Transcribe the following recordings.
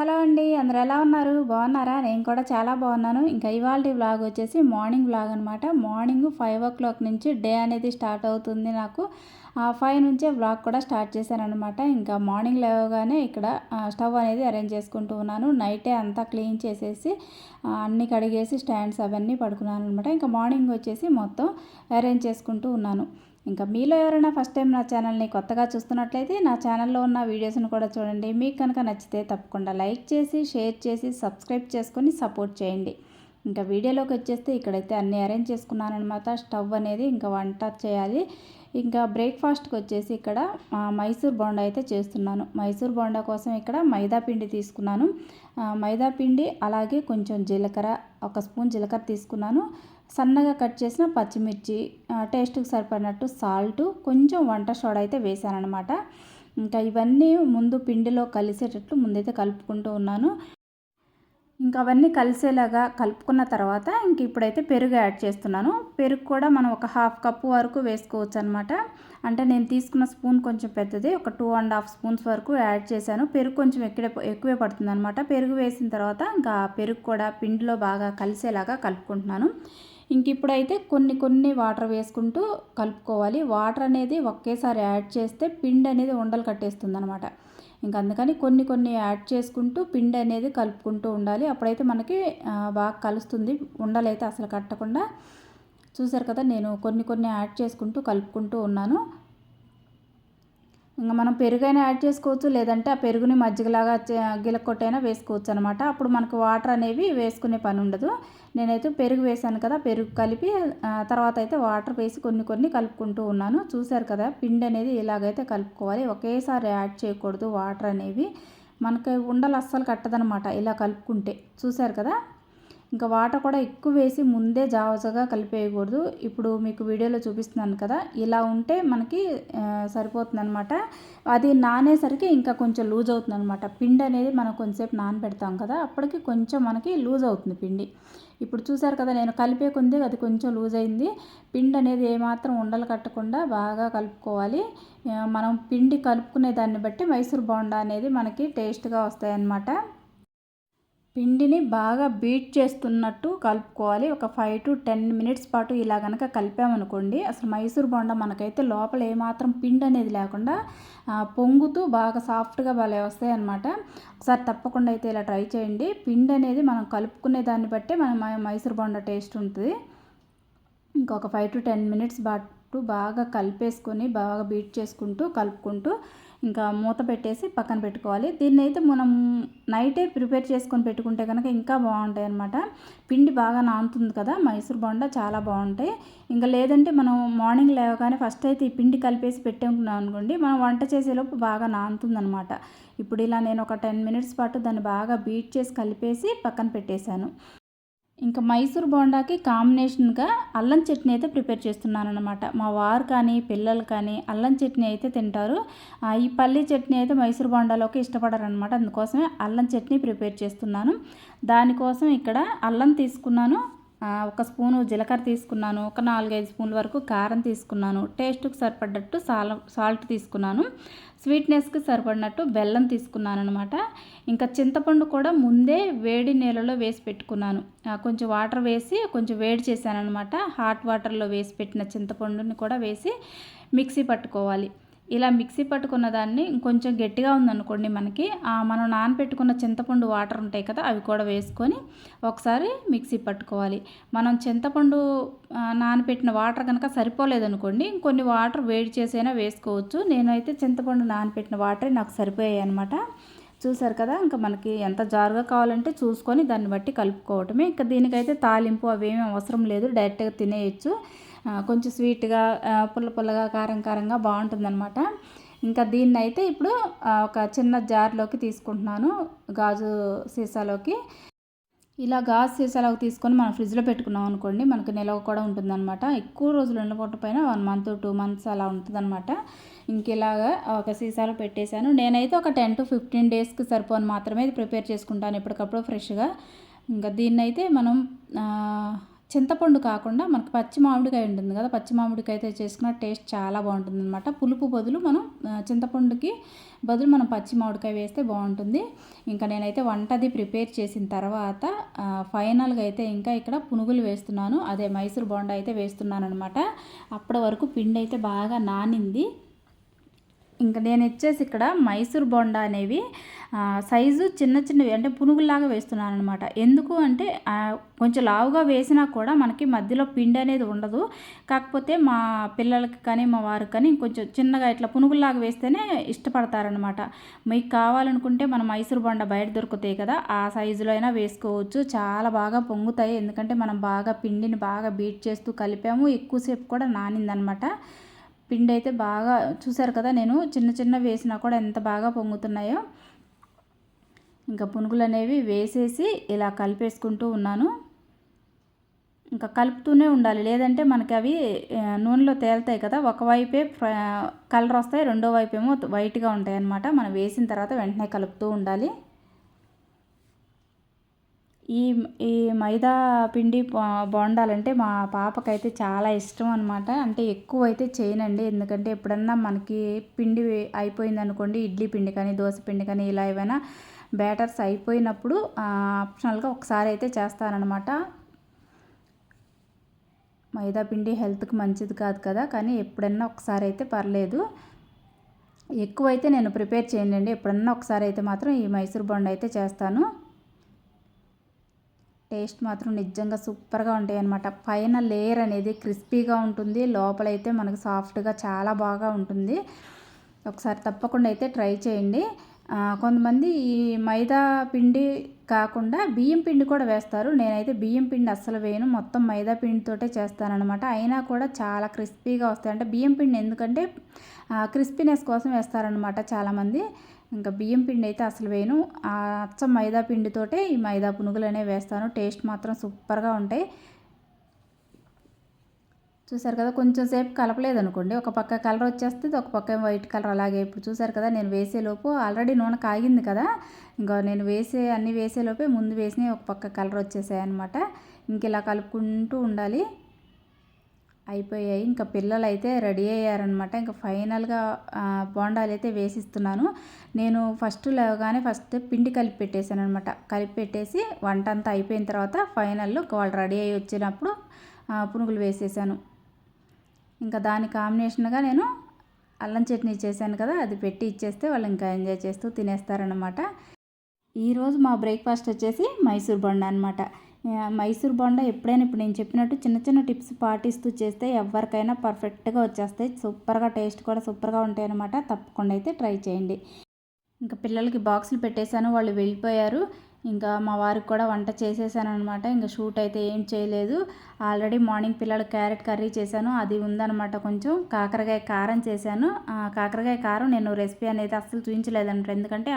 Hello అండి అందరు ఎలా ఉన్నారు? బాగున్నారా? నేను కూడా చాలా బాగున్నాను. ఇంకా ఇవాళ వ్లాగ్ వచ్చేసి మార్నింగ్ వ్లాగ్ అనమాట మార్నింగ్ ఫైవ్ ఓ క్లాక్ నుంచి డే అనేది స్టార్ట్ అవుతుంది నాకు. ఆ ఫైవ్ నుంచే వ్లాగ్ కూడా స్టార్ట్ చేశాను అనమాట ఇంకా మార్నింగ్ లేవగానే ఇక్కడ స్టవ్ అనేది అరేంజ్ చేసుకుంటూ ఉన్నాను. నైటే అంతా క్లీన్ చేసేసి అన్ని కడిగేసి స్టాండ్స్ అవన్నీ పడుకున్నాను అనమాట ఇంకా మార్నింగ్ వచ్చేసి మొత్తం అరేంజ్ చేసుకుంటూ ఉన్నాను. ఇంకా మీలో ఎవరైనా ఫస్ట్ టైం నా ఛానల్ని కొత్తగా చూస్తున్నట్లయితే నా ఛానల్లో ఉన్న వీడియోస్ని కూడా చూడండి. మీకు కనుక నచ్చితే తప్పకుండా లైక్ చేసి షేర్ చేసి సబ్స్క్రైబ్ చేసుకొని సపోర్ట్ చేయండి. ఇంకా వీడియోలోకి వచ్చేస్తే ఇక్కడైతే అన్ని అరేంజ్ చేసుకున్నాను అనమాట స్టవ్ అనేది ఇంకా వంట చేయాలి. ఇంకా బ్రేక్ఫాస్ట్కి వచ్చేసి ఇక్కడ మైసూర్ బోండా అయితే చేస్తున్నాను. మైసూర్ బోండా కోసం ఇక్కడ మైదా పిండి తీసుకున్నాను. మైదా పిండి అలాగే కొంచెం జీలకర్ర ఒక స్పూన్ జీలకర్ర తీసుకున్నాను. సన్నగా కట్ చేసిన పచ్చిమిర్చి టేస్ట్కి సరిపడినట్టు సాల్ట్ కొంచెం వంట సోడా అయితే వేసానమాట ఇంకా ఇవన్నీ ముందు పిండిలో కలిసేటట్లు ముందైతే కలుపుకుంటూ ఉన్నాను. ఇంకా అవన్నీ కలిసేలాగా కలుపుకున్న తర్వాత ఇంక ఇప్పుడైతే పెరుగు యాడ్ చేస్తున్నాను. పెరుగు కూడా మనం ఒక హాఫ్ కప్పు వరకు వేసుకోవచ్చు అనమాట అంటే నేను తీసుకున్న స్పూన్ కొంచెం పెద్దది ఒక టూ అండ్ హాఫ్ స్పూన్స్ వరకు యాడ్ చేశాను. పెరుగు కొంచెం ఎక్కడే ఎక్కువే పడుతుంది అనమాట పెరుగు వేసిన తర్వాత ఇంకా పెరుగు కూడా పిండిలో బాగా కలిసేలాగా కలుపుకుంటున్నాను. ఇంక ఇప్పుడైతే కొన్ని కొన్ని వాటర్ వేసుకుంటూ కలుపుకోవాలి. వాటర్ అనేది ఒకేసారి యాడ్ చేస్తే పిండి అనేది ఉండలు కట్టేస్తుంది అనమాట ఇంక అందుకని కొన్ని కొన్ని యాడ్ చేసుకుంటూ పిండి అనేది కలుపుకుంటూ ఉండాలి. అప్పుడైతే మనకి బాగా కలుస్తుంది. ఉండలైతే అసలు కట్టకుండా చూసారు కదా నేను కొన్ని కొన్ని యాడ్ చేసుకుంటూ కలుపుకుంటూ ఉన్నాను. ఇంకా మనం పెరుగైనా యాడ్ చేసుకోవచ్చు లేదంటే ఆ పెరుగుని మజ్జిగలాగా గిలకొట్టైనా వేసుకోవచ్చు అనమాట అప్పుడు మనకు వాటర్ అనేవి వేసుకునే పని ఉండదు నేనైతే పెరుగు వేసాను కదా పెరుగు కలిపి తర్వాత అయితే వాటర్ వేసి కొన్ని కొన్ని కలుపుకుంటూ ఉన్నాను. చూశారు కదా పిండి అనేది ఇలాగైతే కలుపుకోవాలి ఒకేసారి యాడ్ చేయకూడదు వాటర్ అనేవి. మనకి ఉండలు అస్సలు కట్టదనమాట ఇలా కలుపుకుంటే. చూశారు కదా? ఇంకా వాటర్ కూడా ఎక్కువ వేసి ముందే జావజగా కలిపేయకూడదు. ఇప్పుడు మీకు వీడియోలో చూపిస్తున్నాను కదా ఇలా ఉంటే మనకి సరిపోతుంది అనమాట అది నానేసరికి ఇంకా కొంచెం లూజ్ అవుతుంది అనమాట పిండి అనేది మనం కొంచెంసేపు నానబెడతాం కదా అప్పటికి కొంచెం మనకి లూజ్ అవుతుంది పిండి. ఇప్పుడు చూసారు కదా నేను కలిపే కొంది అది కొంచెం లూజ్ అయింది. పిండి అనేది ఏమాత్రం ఉండలు కట్టకుండా బాగా కలుపుకోవాలి. మనం పిండి కలుపుకునే దాన్ని బట్టి మైసూర్ బోండా అనేది మనకి టేస్ట్గా వస్తాయన్నమాట. పిండిని బాగా బీట్ చేస్తున్నట్టు కలుపుకోవాలి. ఒక ఫైవ్ టు టెన్ మినిట్స్ పాటు ఇలా కనుక కలిపామనుకోండి అసలు మైసూర్ బొండ మనకైతే లోపల ఏమాత్రం పిండి అనేది లేకుండా పొంగుతూ బాగా సాఫ్ట్గా భలే వస్తాయి అనమాట ఒకసారి తప్పకుండా అయితే ఇలా ట్రై చేయండి. పిండి అనేది మనం కలుపుకునే దాన్ని బట్టే మన మైసూర్ బొండ టేస్ట్ ఉంటుంది. ఇంకొక ఫైవ్ టు టెన్ మినిట్స్ పాటు బాగా కలిపేసుకొని బాగా బీట్ చేసుకుంటూ కలుపుకుంటూ ఇంకా మూత పెట్టేసి పక్కన పెట్టుకోవాలి. దీన్ని అయితే మనం నైటే ప్రిపేర్ చేసుకొని పెట్టుకుంటే కనుక ఇంకా బాగుంటాయి అనమాట పిండి బాగా నానుతుంది కదా మైసూర్ బొండ చాలా బాగుంటాయి. ఇంకా లేదంటే మనం మార్నింగ్ లేవగానే ఫస్ట్ అయితే ఈ పిండి కలిపేసి పెట్టుకున్నాం అనుకోండి మనం వంట చేసేలోపు బాగా నానుతుంది అనమాట ఇప్పుడు ఇలా నేను ఒక టెన్ మినిట్స్ పాటు దాన్ని బాగా బీట్ చేసి కలిపేసి పక్కన పెట్టేశాను. ఇంకా మైసూర్ బోండాకి కాంబినేషన్గా అల్లం చట్నీ అయితే ప్రిపేర్ చేస్తున్నాను అనమాట మా వారు కానీ పిల్లలు కానీ అల్లం చట్నీ అయితే తింటారు. ఈ పల్లీ చట్నీ అయితే మైసూర్ బోండాలోకి ఇష్టపడరు అనమాట అందుకోసమే అల్లం చట్నీ ప్రిపేర్ చేస్తున్నాను. దానికోసం ఇక్కడ అల్లం తీసుకున్నాను. ఒక స్పూను జీలకర్ర తీసుకున్నాను. ఒక నాలుగైదు స్పూన్ల వరకు కారం తీసుకున్నాను. టేస్ట్కి సరిపడ్డట్టు సాల్ సాల్ట్ తీసుకున్నాను. స్వీట్నెస్కి సరిపడినట్టు బెల్లం తీసుకున్నాను అనమాట ఇంకా చింతపండు కూడా ముందే వేడి నీళ్ళలో వేసి పెట్టుకున్నాను. కొంచెం వాటర్ వేసి కొంచెం వేడి చేశాను అనమాట హాట్ వాటర్లో వేసి పెట్టిన చింతపండుని కూడా వేసి మిక్సీ పట్టుకోవాలి. ఇలా మిక్సీ పట్టుకున్న దాన్ని కొంచెం గట్టిగా ఉందనుకోండి మనకి మనం నానపెట్టుకున్న చింతపండు వాటర్ ఉంటాయి కదా అవి కూడా వేసుకొని ఒకసారి మిక్సీ పట్టుకోవాలి. మనం చింతపండు నానపెట్టిన వాటర్ కనుక సరిపోలేదనుకోండి ఇంకొన్ని వాటర్ వేడి చేసైనా వేసుకోవచ్చు. నేనైతే చింతపండు నానపెట్టిన వాటరే నాకు సరిపోయాయి అనమాట చూసారు కదా ఇంకా మనకి ఎంత జారుగా కావాలంటే చూసుకొని దాన్ని బట్టి కలుపుకోవటమే. ఇంకా దీనికైతే తాలింపు అవేమీ అవసరం లేదు డైరెక్ట్గా తినేయచ్చు. కొంచెం స్వీట్గా పుల్ల పుల్లగా కారం కారంగా బాగుంటుందన్నమాట. ఇంకా దీన్ని అయితే ఇప్పుడు ఒక చిన్న జార్లోకి తీసుకుంటున్నాను గాజు సీసాలోకి. ఇలా గాజు సీసాలోకి తీసుకొని మనం ఫ్రిడ్జ్లో పెట్టుకున్నాం అనుకోండి మనకు నిలవ కూడా ఉంటుందన్నమాట. ఎక్కువ రోజులు ఉండకపోవటం వన్ మంత్ టూ మంత్స్ అలా ఉంటుందన్నమాట. ఇంకెలాగా ఒక సీసాలో పెట్టేశాను. నేనైతే ఒక టెన్ టు ఫిఫ్టీన్ డేస్కి సరిపోను మాత్రమే ప్రిపేర్ చేసుకుంటాను ఎప్పటికప్పుడు ఫ్రెష్గా. ఇంకా దీన్నైతే మనం చింతపండు కాకుండా మనకు పచ్చి మామిడికాయ ఉంటుంది కదా పచ్చి మామిడికాయ అయితే చేసుకున్న టేస్ట్ చాలా బాగుంటుంది అనమాట పులుపు బదులు మనం చింతపండుకి బదులు మనం పచ్చి మామిడికాయ వేస్తే బాగుంటుంది. ఇంకా నేనైతే వంటది ప్రిపేర్ చేసిన తర్వాత ఫైనల్గా అయితే ఇంకా ఇక్కడ పునుగులు వేస్తున్నాను. అదే మైసూర్ బోండా అయితే వేస్తున్నాను అనమాట అప్పటి వరకు పిండి అయితే బాగా నానింది. ఇంకా నేను వచ్చేసి ఇక్కడ మైసూర్ బొండా అనేవి సైజు చిన్న చిన్నవి అంటే పునుగుల్లాగా వేస్తున్నాను అనమాట ఎందుకు అంటే కొంచెం లావుగా వేసినా కూడా మనకి మధ్యలో పిండి అనేది ఉండదు. కాకపోతే మా పిల్లలకి కానీ మా వారికి కానీ కొంచెం చిన్నగా ఇట్లా పునుగుల్లాగా వేస్తేనే ఇష్టపడతారనమాట మీకు కావాలనుకుంటే మన మైసూర్ బొండ బయట దొరుకుతాయి కదా ఆ సైజులో అయినా వేసుకోవచ్చు. చాలా బాగా పొంగుతాయి. ఎందుకంటే మనం బాగా పిండిని బాగా బీట్ చేస్తూ కలిపాము. ఎక్కువసేపు కూడా నానిందనమాట పిండి అయితే బాగా చూసారు కదా నేను చిన్న చిన్న వేసినా కూడా ఎంత బాగా పొంగుతున్నాయో. ఇంకా పునుగులు అనేవి వేసేసి ఇలా కలిపేసుకుంటూ ఉన్నాను. ఇంకా కలుపుతూనే ఉండాలి లేదంటే మనకి అవి నూనెలో తేలుతాయి కదా ఒకవైపే కలర్ వస్తాయి రెండో వైపు ఏమో వైట్గా ఉంటాయి అన్నమాట మనం వేసిన తర్వాత వెంటనే కలుపుతూ ఉండాలి. ఈ ఈ మైదా పిండి బోండాలంటే మా పాపకైతే చాలా ఇష్టం అనమాట అంటే ఎక్కువ అయితే చేయనండి. ఎందుకంటే ఎప్పుడన్నా మనకి పిండి అయిపోయింది అనుకోండి ఇడ్లీ పిండి కానీ దోశ పిండి కానీ ఇలా ఏమైనా బ్యాటర్స్ అయిపోయినప్పుడు ఆప్షనల్గా ఒకసారి అయితే చేస్తానమాట మైదా పిండి హెల్త్కి మంచిది కాదు కదా కానీ ఎప్పుడన్నా ఒకసారి అయితే పర్లేదు. ఎక్కువైతే నేను ప్రిపేర్ చేయనండి. ఎప్పుడన్నా ఒకసారి అయితే మాత్రం ఈ మైసూర్ బొండ అయితే చేస్తాను. టేస్ట్ మాత్రం నిజంగా సూపర్గా ఉంటాయి అనమాట పైన లేయర్ అనేది క్రిస్పీగా ఉంటుంది. లోపలైతే మనకు సాఫ్ట్గా చాలా బాగా ఉంటుంది. ఒకసారి తప్పకుండా అయితే ట్రై చేయండి. కొంతమంది ఈ మైదా పిండి కాకుండా బియ్యం పిండి కూడా వేస్తారు. నేనైతే బియ్యం పిండి అస్సలు వేయను. మొత్తం మైదా పిండితోటే చేస్తానన్నమాట. అయినా కూడా చాలా క్రిస్పీగా వస్తాయి. అంటే బియ్యం పిండి ఎందుకంటే క్రిస్పీనెస్ కోసం వేస్తారనమాట చాలామంది. ఇంకా బియ్యం పిండి అయితే అసలు వేయను. ఆ అచ్చం మైదా పిండితోటే ఈ మైదా పునుగులు అనేవి వేస్తాను. టేస్ట్ మాత్రం సూపర్గా ఉంటాయి. చూసారు కదా కొంచెం సేపు కలపలేదు అనుకోండి ఒక పక్క కలర్ వచ్చేస్తుంది ఒక పక్క వైట్ కలర్ అలాగే. ఇప్పుడు చూసారు కదా నేను వేసేలోపు ఆల్రెడీ నూనె కాగింది కదా. ఇంకా నేను వేసే అన్నీ వేసేలోపే ముందు వేసి ఒక పక్క కలర్ వచ్చేసాయి అనమాట ఇంక ఇలా కలుపుకుంటూ ఉండాలి. అయిపోయాయి. ఇంకా పిల్లలు అయితే రెడీ అయ్యారనమాట ఇంకా ఫైనల్గా బోండాలు అయితే వేసిస్తున్నాను. నేను ఫస్ట్ లేవగానే ఫస్ట్ పిండి కలిపి పెట్టేశాను అనమాట కలిపి పెట్టేసి వంట అంతా అయిపోయిన తర్వాత ఫైనల్లో వాళ్ళు రెడీ అయ్యి వచ్చినప్పుడు పునుగులు వేసేసాను. ఇంకా దాని కాంబినేషన్గా నేను అల్లం చట్నీ చేశాను కదా అది పెట్టి ఇచ్చేస్తే వాళ్ళు ఇంకా ఎంజాయ్ చేస్తూ తినేస్తారనమాట ఈరోజు మా బ్రేక్ఫాస్ట్ వచ్చేసి మైసూర్ బొండ అనమాట మైసూర్ బొండ ఎప్పుడైనా ఇప్పుడు నేను చెప్పినట్టు చిన్న చిన్న టిప్స్ పాటిస్తూ చేస్తే ఎవరికైనా పర్ఫెక్ట్గా వచ్చేస్తాయి. సూపర్గా టేస్ట్ కూడా సూపర్గా ఉంటాయి అన్నమాట తప్పకుండా అయితే ట్రై చేయండి. ఇంకా పిల్లలకి బాక్సులు పెట్టేశాను. వాళ్ళు వెళ్ళిపోయారు. ఇంకా మా వారికి కూడా వంట చేసేసాను అనమాట ఇంకా షూట్ అయితే ఏం చేయలేదు. ఆల్రెడీ మార్నింగ్ పిల్లలు క్యారెట్ కర్రీ చేశాను. అది ఉందనమాట కొంచెం. కాకరకాయ కారం చేశాను. కాకరకాయ కారం నేను రెసిపీ అనేది అస్సలు చూపించలేదంట ఎందుకంటే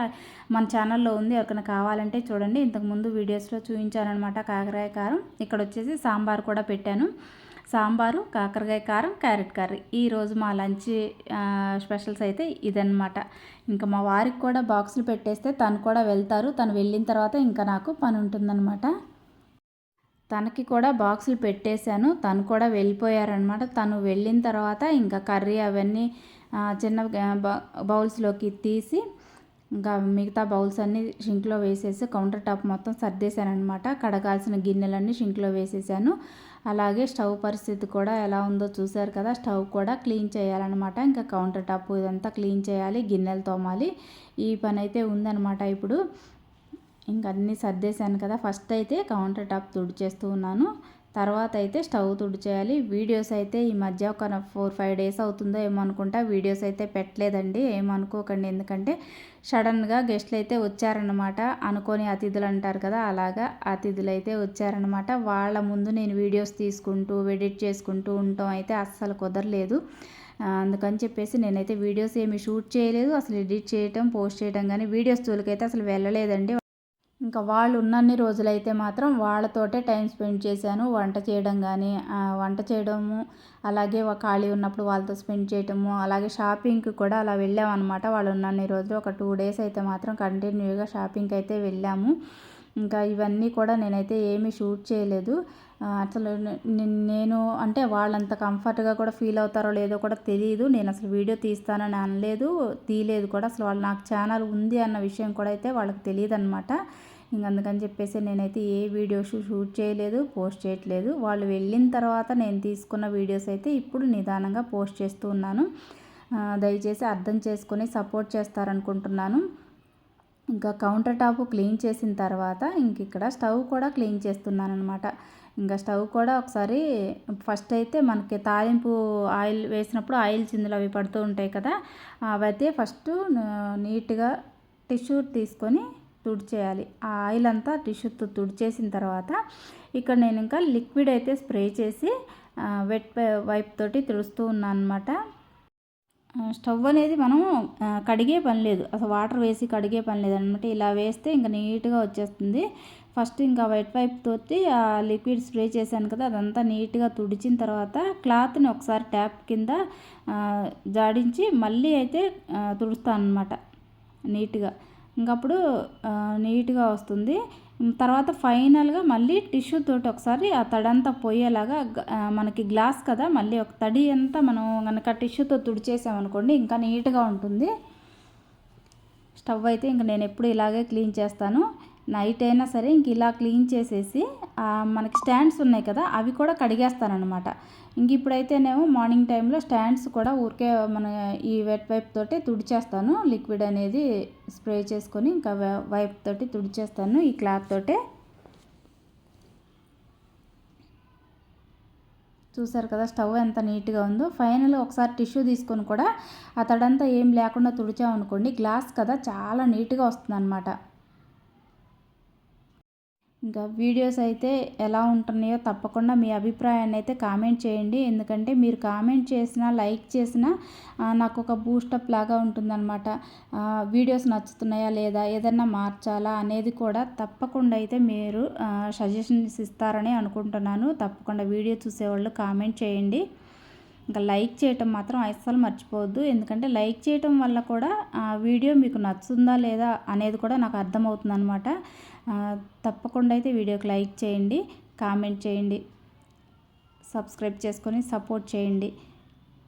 మన ఛానల్లో ఉంది. ఎవరికైనా కావాలంటే చూడండి. ఇంతకుముందు వీడియోస్లో చూపించాను అనమాట కాకరకాయ కారం. ఇక్కడ వచ్చేసి సాంబార్ కూడా పెట్టాను. సాంబారు కాకరకాయ కారం క్యారెట్ కర్రీ. ఈరోజు మా లంచ్ స్పెషల్స్ అయితే ఇదనమాట ఇంకా మా వారికి కూడా బాక్సులు పెట్టేస్తే తను కూడా వెళ్తారు. తను వెళ్ళిన తర్వాత ఇంకా నాకు పని ఉంటుందన్నమాట. తనకి కూడా బాక్సులు పెట్టేశాను. తను కూడా వెళ్ళిపోయారనమాట తను వెళ్ళిన తర్వాత ఇంకా కర్రీ అవన్నీ చిన్న బౌల్స్లోకి తీసి ఇంకా మిగతా బౌల్స్ అన్నీ షింక్లో వేసేసి కౌంటర్ టాప్ మొత్తం సర్దేశానమాట అనమాట కడగాల్సిన గిన్నెలన్నీ షింక్లో వేసేసాను. అలాగే స్టవ్ పరిస్థితి కూడా ఎలా ఉందో చూశారు కదా స్టవ్ కూడా క్లీన్ చేయాలన్నమాట. ఇంకా కౌంటర్ టాప్ ఇదంతా క్లీన్ చేయాలి గిన్నెలు తోమాలి. ఈ పని అయితే ఉందన్నమాట ఇప్పుడు. ఇంక అన్నీ సర్దేశాను కదా ఫస్ట్ అయితే కౌంటర్ టాప్ తుడిచేస్తూ ఉన్నాను. తర్వాత అయితే స్టవ్ తుడిచేయాలి. వీడియోస్ అయితే ఈ మధ్య ఒక ఫోర్ ఫైవ్ డేస్ అవుతుందో ఏమో అనుకుంటా. వీడియోస్ అయితే పెట్టలేదండి. ఏమనుకోకండి ఎందుకంటే సడన్గా గెస్ట్లు అయితే వచ్చారనమాట అనుకోని అతిథులు అంటారు కదా అలాగా అతిథులు అయితే వచ్చారనమాట వాళ్ళ ముందు నేను వీడియోస్ తీసుకుంటూ ఎడిట్ చేసుకుంటూ ఉండటం అయితే అస్సలు కుదరలేదు. అందుకని చెప్పేసి నేనైతే వీడియోస్ ఏమి షూట్ చేయలేదు. అసలు ఎడిట్ చేయటం పోస్ట్ చేయడం కానీ వీడియోస్ తోలికైతే అసలు వెళ్ళలేదండి. ఇంకా వాళ్ళు ఉన్నన్ని రోజులైతే మాత్రం వాళ్ళతోటే టైం స్పెండ్ చేశాను. వంట చేయడం కానీ వంట చేయడము అలాగే ఖాళీ ఉన్నప్పుడు వాళ్ళతో స్పెండ్ చేయటము అలాగే షాపింగ్కి కూడా అలా వెళ్ళామన్నమాట. వాళ్ళు ఉన్నన్ని రోజులు ఒక టూ డేస్ అయితే మాత్రం కంటిన్యూగా షాపింగ్కి అయితే వెళ్ళాము. ఇంకా ఇవన్నీ కూడా నేనైతే ఏమీ షూట్ చేయలేదు. అసలు నేను అంటే వాళ్ళంత కంఫర్ట్గా కూడా ఫీల్ అవుతారో లేదో కూడా తెలియదు నేను అసలు వీడియో తీస్తానని అనలేదు తీయలేదు కూడా. అసలు వాళ్ళు నాకు ఛానల్ ఉంది అన్న విషయం కూడా అయితే వాళ్ళకి తెలియదు అనమాట ఇంక అందుకని చెప్పేసి నేనైతే ఏ వీడియోస్ షూట్ చేయలేదు పోస్ట్ చేయట్లేదు. వాళ్ళు వెళ్ళిన తర్వాత నేను తీసుకున్న వీడియోస్ అయితే ఇప్పుడు నిదానంగా పోస్ట్ చేస్తూ ఉన్నాను. దయచేసి అర్థం చేసుకొని సపోర్ట్ చేస్తారనుకుంటున్నాను. ఇంకా కౌంటర్ టాప్ క్లీన్ చేసిన తర్వాత ఇంక ఇక్కడ స్టవ్ కూడా క్లీన్ చేస్తున్నాను అనమాట ఇంకా స్టవ్ కూడా ఒకసారి ఫస్ట్ అయితే మనకి తాలింపు ఆయిల్ వేసినప్పుడు ఆయిల్ చిందులు అవి పడుతూ ఉంటాయి కదా అవైతే ఫస్ట్ నీట్గా టిష్యూ తీసుకొని తుడిచేయాలి. ఆ ఆయిల్ అంతా టిష్యూతో తుడిచేసిన తర్వాత ఇక్కడ నేను ఇంకా లిక్విడ్ అయితే స్ప్రే చేసి వెట్ వైప్ తోటి తుడుస్తూ ఉన్నాను అనమాట స్టవ్ అనేది మనం కడిగే పని లేదు. అసలు వాటర్ వేసి కడిగే పని లేదు అనమాట ఇలా వేస్తే ఇంకా నీట్గా వచ్చేస్తుంది. ఫస్ట్ ఇంకా వైట్ వైప్ తోటి ఆ లిక్విడ్ స్ప్రే చేశాను కదా అదంతా నీట్గా తుడిచిన తర్వాత క్లాత్ని ఒకసారి ట్యాప్ కింద జాడించి మళ్ళీ అయితే తుడుస్తాను అనమాట నీట్గా. ఇంకప్పుడు నీట్గా వస్తుంది. తర్వాత ఫైనల్గా మళ్ళీ టిష్యూ తోటి ఒకసారి ఆ తడంతా పోయేలాగా మనకి గ్లాస్ కదా మళ్ళీ ఒక తడి అంతా మనం కనుక టిష్యూతో తుడిచేసామనుకోండి ఇంకా నీట్గా ఉంటుంది. స్టవ్ అయితే ఇంక నేను ఎప్పుడు ఇలాగే క్లీన్ చేస్తాను. నైట్ అయినా సరే ఇంక ఇలా క్లీన్ చేసేసి మనకి స్టాండ్స్ ఉన్నాయి కదా అవి కూడా కడిగేస్తానమాట ఇంక ఇప్పుడైతేనేమో మార్నింగ్ టైంలో స్టాండ్స్ కూడా ఊరికే మన ఈ వెట్ వైప్ తోటి తుడిచేస్తాను. లిక్విడ్ అనేది స్ప్రే చేసుకొని ఇంకా వైప్ తోటి తుడిచేస్తాను ఈ క్లాత్ తోటే. చూసారు కదా స్టవ్ ఎంత నీట్గా ఉందో. ఫైనల్ ఒకసారి టిష్యూ తీసుకొని కూడా ఆ తడంతా ఏం లేకుండా తుడిచామనుకోండి గ్లాస్ కదా చాలా నీట్గా వస్తుంది అనమాట ఇంకా వీడియోస్ అయితే ఎలా ఉంటున్నాయో తప్పకుండా మీ అభిప్రాయాన్ని అయితే కామెంట్ చేయండి. ఎందుకంటే మీరు కామెంట్ చేసినా లైక్ చేసినా నాకు ఒక బూస్టప్ లాగా ఉంటుందన్నమాట. వీడియోస్ నచ్చుతున్నాయా లేదా ఏదన్నా మార్చాలా అనేది కూడా తప్పకుండా అయితే మీరు సజెషన్స్ ఇస్తారని అనుకుంటున్నాను. తప్పకుండా వీడియో చూసేవాళ్ళు కామెంట్ చేయండి. ఇంకా లైక్ చేయటం మాత్రం అస్సలు మర్చిపోవద్దు. ఎందుకంటే లైక్ చేయటం వల్ల కూడా ఆ వీడియో మీకు నచ్చుందా లేదా అనేది కూడా నాకు అర్థమవుతుంది అనమాట తప్పకుండా అయితే వీడియోకి లైక్ చేయండి కామెంట్ చేయండి సబ్స్క్రైబ్ చేసుకొని సపోర్ట్ చేయండి.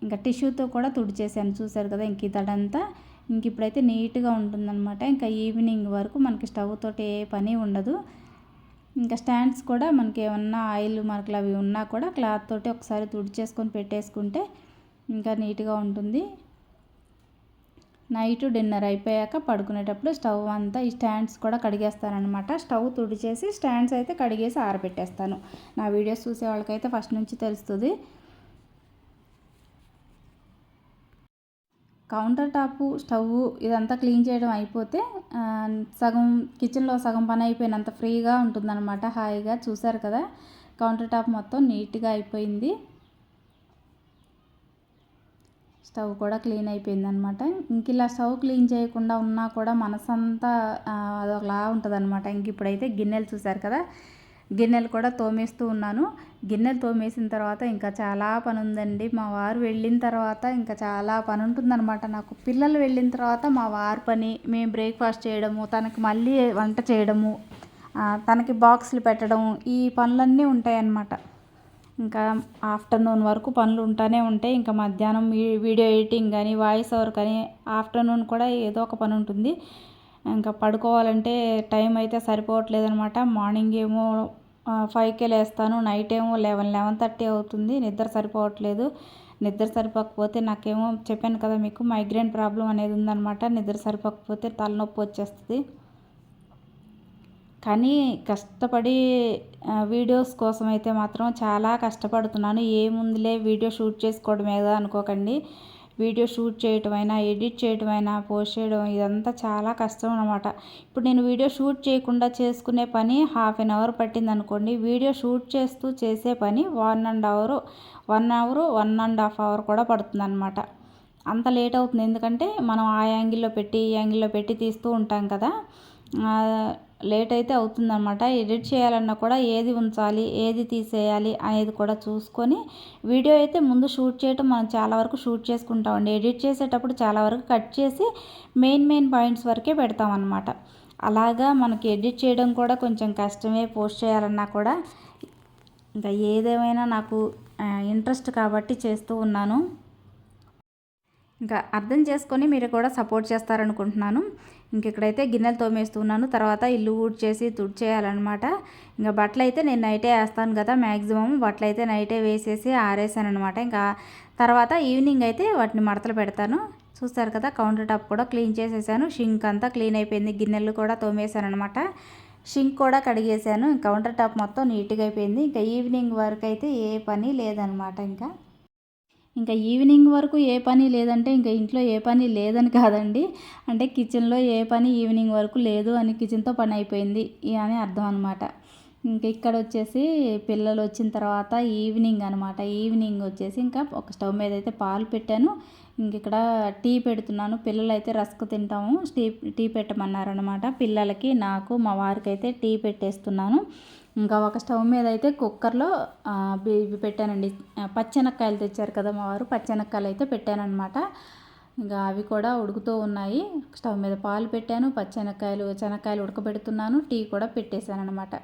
ఇంకా టిష్యూతో కూడా తుడిచేసాను చూసారు కదా ఇంక ఇతడంతా ఇంక ఇప్పుడైతే నీట్గా ఉంటుందన్నమాట. ఇంకా ఈవినింగ్ వరకు మనకి స్టవ్ తోటి ఏ పని ఉండదు. ఇంకా స్టాండ్స్ కూడా మనకి ఏమన్నా ఆయిల్ మార్కులు అవి ఉన్నా కూడా క్లాత్ తోటి ఒకసారి తుడిచేసుకొని పెట్టేసుకుంటే ఇంకా నీట్గా ఉంటుంది. నైట్ డిన్నర్ అయిపోయాక పడుకునేటప్పుడు స్టవ్ అంతా ఈ స్టాండ్స్ కూడా కడిగేస్తానమాట స్టవ్ తుడిచేసి స్టాండ్స్ అయితే కడిగేసి ఆరబెట్టేస్తాను. నా వీడియోస్ చూసే వాళ్ళకైతే ఫస్ట్ నుంచి తెలుస్తుంది. కౌంటర్ టాపు స్టవ్ ఇదంతా క్లీన్ చేయడం అయిపోతే సగం కిచెన్లో సగం పని అయిపోయినంత ఫ్రీగా ఉంటుందన్నమాట. హాయిగా చూసారు కదా? కౌంటర్ టాప్ మొత్తం నీట్గా అయిపోయింది. స్టవ్ కూడా క్లీన్ అయిపోయింది అనమాట ఇంక ఇలా స్టవ్ క్లీన్ చేయకుండా ఉన్నా కూడా మనసంతా అదొకలా ఉంటుంది అనమాట ఇంక ఇప్పుడైతే గిన్నెలు చూసారు కదా? గిన్నెలు కూడా తోమేస్తూ ఉన్నాను. గిన్నెలు తోమేసిన తర్వాత ఇంకా చాలా పని ఉందండి మా వారు వెళ్ళిన తర్వాత ఇంకా చాలా పని ఉంటుందన్నమాట నాకు. పిల్లలు వెళ్ళిన తర్వాత మా వారు పని మేము బ్రేక్ఫాస్ట్ చేయడము తనకి మళ్ళీ వంట చేయడము తనకి బాక్సులు పెట్టడం ఈ పనులన్నీ ఉంటాయన్నమాట ఇంకా ఆఫ్టర్నూన్ వరకు పనులు ఉంటానే ఉంటాయి. ఇంకా మధ్యాహ్నం వీడియో ఎడిటింగ్ కానీ వాయిస్ ఓవర్ కానీ ఆఫ్టర్నూన్ కూడా ఏదో ఒక పని ఉంటుంది. ఇంకా పడుకోవాలంటే టైం అయితే సరిపోవట్లేదు అనమాట మార్నింగ్ ఏమో ఫైవ్కే లేస్తాను. నైట్ ఏమో లెవెన్ లెవెన్ థర్టీ అవుతుంది. నిద్ర సరిపోవట్లేదు. నిద్ర సరిపోకపోతే నాకేమో చెప్పాను కదా మీకు మైగ్రేన్ ప్రాబ్లం అనేది ఉందన్నమాట నిద్ర సరిపోకపోతే తలనొప్పి వచ్చేస్తుంది. కానీ కష్టపడి వీడియోస్ కోసం అయితే మాత్రం చాలా కష్టపడుతున్నాను. ఏముందిలే వీడియో షూట్ చేసుకోవడమే కదా అనుకోకండి. వీడియో షూట్ చేయటమైనా ఎడిట్ చేయటమైనా పోస్ట్ చేయడం ఇదంతా చాలా కష్టం అనమాట ఇప్పుడు నేను వీడియో షూట్ చేయకుండా చేసుకునే పని హాఫ్ అన్ అవర్ పట్టింది అనుకోండి. వీడియో షూట్ చేస్తూ చేసే పని one and hour one hour one and half hour కూడా పడుతుంది అనమాట అంత లేట్ అవుతుంది. ఎందుకంటే మనం ఆ యాంగిల్లో పెట్టి ఈ యాంగిల్లో పెట్టి తీస్తూ ఉంటాం కదా. లేట్ అయితే అవుతుందన్నమాట. ఎడిట్ చేయాలన్నా కూడా ఏది ఉంచాలి ఏది తీసేయాలి అనేది కూడా చూసుకొని వీడియో అయితే ముందు షూట్ చేయటం మనం చాలా వరకు షూట్ చేసుకుంటామండి. ఎడిట్ చేసేటప్పుడు చాలా వరకు కట్ చేసి మెయిన్ మెయిన్ పాయింట్స్ వరకే పెడతామన్నమాట. అలాగా మనకి ఎడిట్ చేయడం కూడా కొంచెం కష్టమే. పోస్ట్ చేయాలన్నా కూడా ఇంకా ఏదేమైనా నాకు ఇంట్రెస్ట్ కాబట్టి చేస్తూ ఉన్నాను. ఇంకా అర్థం చేసుకొని మీరు కూడా సపోర్ట్ చేస్తారనుకుంటున్నాను. ఇంకెక్కడైతే గిన్నెలు తోమేస్తున్నాను తర్వాత ఇల్లు ఊడ్చేసి తుడిచేయాలన్నమాట. ఇంకా బట్టలు అయితే నేను నైటే వేస్తాను కదా మ్యాక్సిమం బట్టలు అయితే నైటే వేసేసి ఆరేసాను అనమాట ఇంకా తర్వాత ఈవినింగ్ అయితే వాటిని మడతలు పెడతాను. చూస్తారు కదా కౌంటర్ టాప్ కూడా క్లీన్ చేసేసాను. షింక్ అంతా క్లీన్ అయిపోయింది గిన్నెలు కూడా తోమేశాను అనమాట షింక్ కూడా కడిగేసాను. కౌంటర్ టాప్ మొత్తం నీట్గా అయిపోయింది. ఇంకా ఈవినింగ్ వరకు అయితే ఏ పని లేదనమాట ఇంకా. ఇంకా ఈవినింగ్ వరకు ఏ పని లేదంటే ఇంకా ఇంట్లో ఏ పని లేదని కాదండి. అంటే కిచెన్లో ఏ పని ఈవినింగ్ వరకు లేదు అని కిచెన్తో పని అయిపోయింది అని అర్థం అనమాట ఇంకా ఇక్కడ వచ్చేసి పిల్లలు వచ్చిన తర్వాత ఈవినింగ్ అనమాట ఈవినింగ్ వచ్చేసి ఇంకా ఒక స్టవ్ మీద అయితే పాలు పెట్టాను. ఇంక ఇక్కడ టీ పెడుతున్నాను. పిల్లలు అయితే రస్క్ తింటాము. టీ టీ పెట్టమన్నారనమాట పిల్లలకి నాకు మా వారికి అయితే టీ పెట్టేస్తున్నాను. ఇంకా ఒక స్టవ్ మీద అయితే కుక్కర్లో ఇవి పెట్టానండి. పచ్చెనక్కాయలు తెచ్చారు కదా మా వారు పచ్చెనక్కాయలు అయితే పెట్టానమాట ఇంకా అవి కూడా ఉడుకుతూ ఉన్నాయి. స్టవ్ మీద పాలు పెట్టాను పచ్చెనక్కాయలు చెనక్కాయలు ఉడకబెడుతున్నాను టీ కూడా పెట్టేశాను అనమాట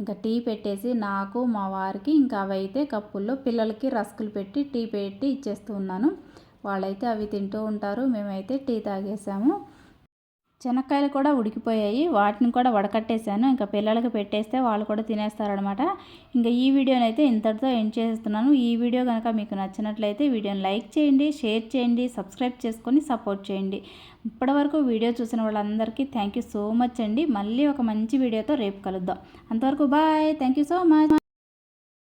ఇంకా టీ పెట్టేసి నాకు మా వారికి ఇంకా అవి అయితే కప్పుల్లో పిల్లలకి రస్కులు పెట్టి టీ పెట్టి ఇచ్చేస్తూ ఉన్నాను. వాళ్ళైతే అవి తింటూ ఉంటారు మేమైతే టీ తాగేసాము. శనక్కాయలు కూడా ఉడికిపోయాయి. వాటిని కూడా వడకట్టేశాను. ఇంకా పిల్లలకి పెట్టేస్తే వాళ్ళు కూడా తినేస్తారనమాట ఇంకా ఈ వీడియోని అయితే ఇంతటితో ఎండ్ చేస్తున్నాను. ఈ వీడియో కనుక మీకు నచ్చినట్లయితే వీడియోని లైక్ చేయండి షేర్ చేయండి సబ్స్క్రైబ్ చేసుకొని సపోర్ట్ చేయండి. ఇప్పటివరకు వీడియో చూసిన వాళ్ళందరికీ థ్యాంక్ యూ సో మచ్ అండి. మళ్ళీ ఒక మంచి వీడియోతో రేపు కలుద్దాం. అంతవరకు bye. Thank you so much.